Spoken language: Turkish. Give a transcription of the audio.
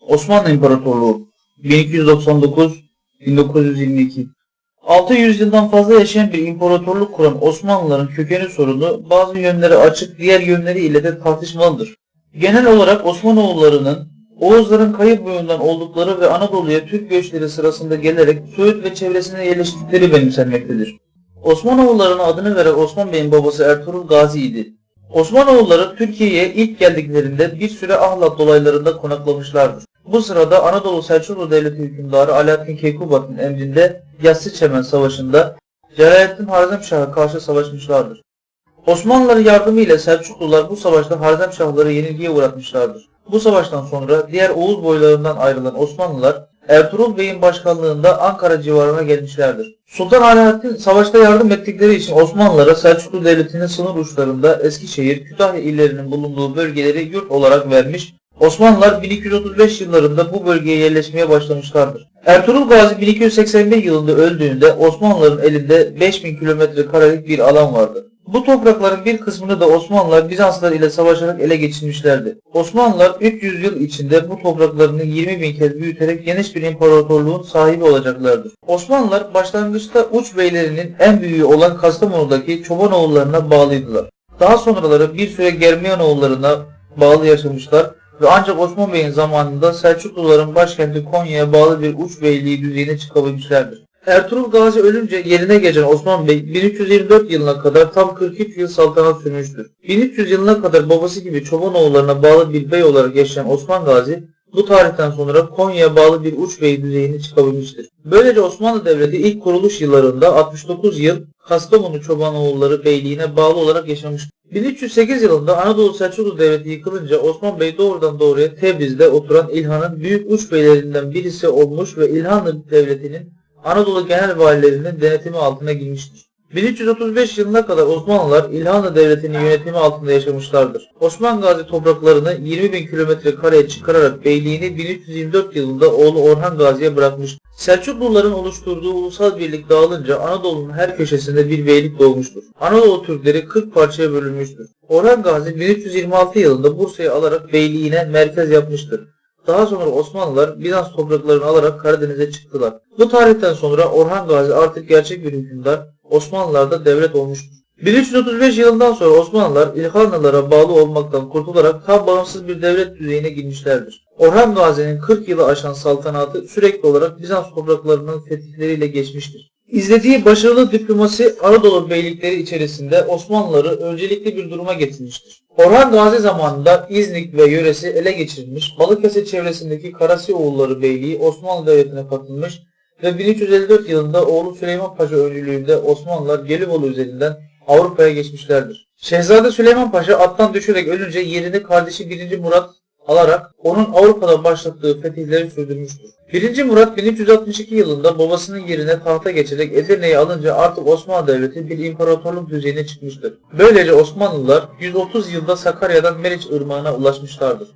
Osmanlı İmparatorluğu 1299-1922 600 yıldan fazla yaşayan bir imparatorluk kuran Osmanlıların kökeni sorunu bazı yönleri açık diğer yönleri ile de tartışmalıdır. Genel olarak Osmanoğullarının Oğuzların kayıp boyundan oldukları ve Anadolu'ya Türk göçleri sırasında gelerek Söğüt ve çevresine yerleştikleri benimsenmektedir. Osmanoğullarına adını veren Osman Bey'in babası Ertuğrul Gazi idi. Osmanoğulları Türkiye'ye ilk geldiklerinde bir süre Ahlat dolaylarında konaklamışlardır. Bu sırada Anadolu Selçuklu Devleti hükümdarı Alaaddin Keykubat'ın emrinde Yassıçemen Savaşı'nda Celalettin Harzemşah'a karşı savaşmışlardır. Osmanlıların yardımıyla Selçuklular bu savaşta Harzemşahları yenilgiye uğratmışlardır. Bu savaştan sonra diğer Oğuz boylarından ayrılan Osmanlılar Ertuğrul Bey'in başkanlığında Ankara civarına gelmişlerdir. Sultan Alaaddin savaşta yardım ettikleri için Osmanlılara Selçuklu Devleti'nin sınır uçlarında Eskişehir, Kütahya illerinin bulunduğu bölgeleri yurt olarak vermiş, Osmanlılar 1235 yıllarında bu bölgeye yerleşmeye başlamışlardır. Ertuğrul Gazi 1281 yılında öldüğünde Osmanlıların elinde 5000 kilometre karelik bir alan vardı. Bu toprakların bir kısmını da Osmanlılar Bizanslar ile savaşarak ele geçirmişlerdi. Osmanlılar 300 yıl içinde bu topraklarını 20 bin kez büyüterek geniş bir imparatorluğun sahibi olacaklardır. Osmanlılar başlangıçta uç beylerinin en büyüğü olan Kastamonu'daki Çobanoğullarına bağlıydılar. Daha sonraları bir süre Germiyanoğullarına bağlı yaşamışlar ve ancak Osman Bey'in zamanında Selçukluların başkenti Konya'ya bağlı bir uç beyliği düzeyine çıkabilmişlerdir. Ertuğrul Gazi ölünce yerine geçen Osman Bey 1324 yılına kadar tam 43 yıl saltanat sürmüştür. 1300 yılına kadar babası gibi Çobanoğullarına bağlı bir bey olarak yaşayan Osman Gazi bu tarihten sonra Konya'ya bağlı bir uç bey düzeyine çıkabilmiştir. Böylece Osmanlı Devleti ilk kuruluş yıllarında 69 yıl Kastamonu Çobanoğulları Beyliğine bağlı olarak yaşamıştır. 1308 yılında Anadolu Selçuklu Devleti yıkılınca Osman Bey doğrudan doğruya Tebriz'de oturan İlhan'ın büyük uç beylerinden birisi olmuş ve İlhanlı Devleti'nin Anadolu genel valilerinin denetimi altına girmiştir. 1335 yılına kadar Osmanlılar İlhanlı Devleti'nin yönetimi altında yaşamışlardır. Osman Gazi topraklarını 20 bin kilometre kareye çıkararak beyliğini 1324 yılında oğlu Orhan Gazi'ye bırakmış. Selçukluların oluşturduğu ulusal birlik dağılınca Anadolu'nun her köşesinde bir beylik doğmuştur. Anadolu Türkleri 40 parçaya bölünmüştür. Orhan Gazi 1326 yılında Bursa'yı alarak beyliğine merkez yapmıştır. Daha sonra Osmanlılar Bizans topraklarını alarak Karadeniz'e çıktılar. Bu tarihten sonra Orhan Gazi artık gerçek bir hükümdar, Osmanlılar'da devlet olmuştur. 1335 yılından sonra Osmanlılar İlhanlılara bağlı olmaktan kurtularak tam bağımsız bir devlet düzeyine girmişlerdir. Orhan Gazi'nin 40 yılı aşan saltanatı sürekli olarak Bizans topraklarının fetihleriyle geçmiştir. İzlediği başarılı diplomasi Anadolu beylikleri içerisinde Osmanlıları öncelikli bir duruma getirmiştir. Orhan Gazi zamanında İznik ve yöresi ele geçirilmiş, Balıkesir çevresindeki Karasioğulları Beyliği Osmanlı Devleti'ne katılmış ve 1354 yılında oğlu Süleyman Paşa öncülüğünde Osmanlılar Gelibolu üzerinden Avrupa'ya geçmişlerdir. Şehzade Süleyman Paşa attan düşerek ölünce yerini kardeşi 1. Murat alarak onun Avrupa'da başlattığı fetihleri sürdürmüştür. 1. Murat 1362 yılında babasının yerine tahta geçerek Edirne'yi alınca artık Osmanlı Devleti bir imparatorluk düzeyine çıkmıştır. Böylece Osmanlılar 130 yılda Sakarya'dan Meriç Irmağı'na ulaşmışlardır.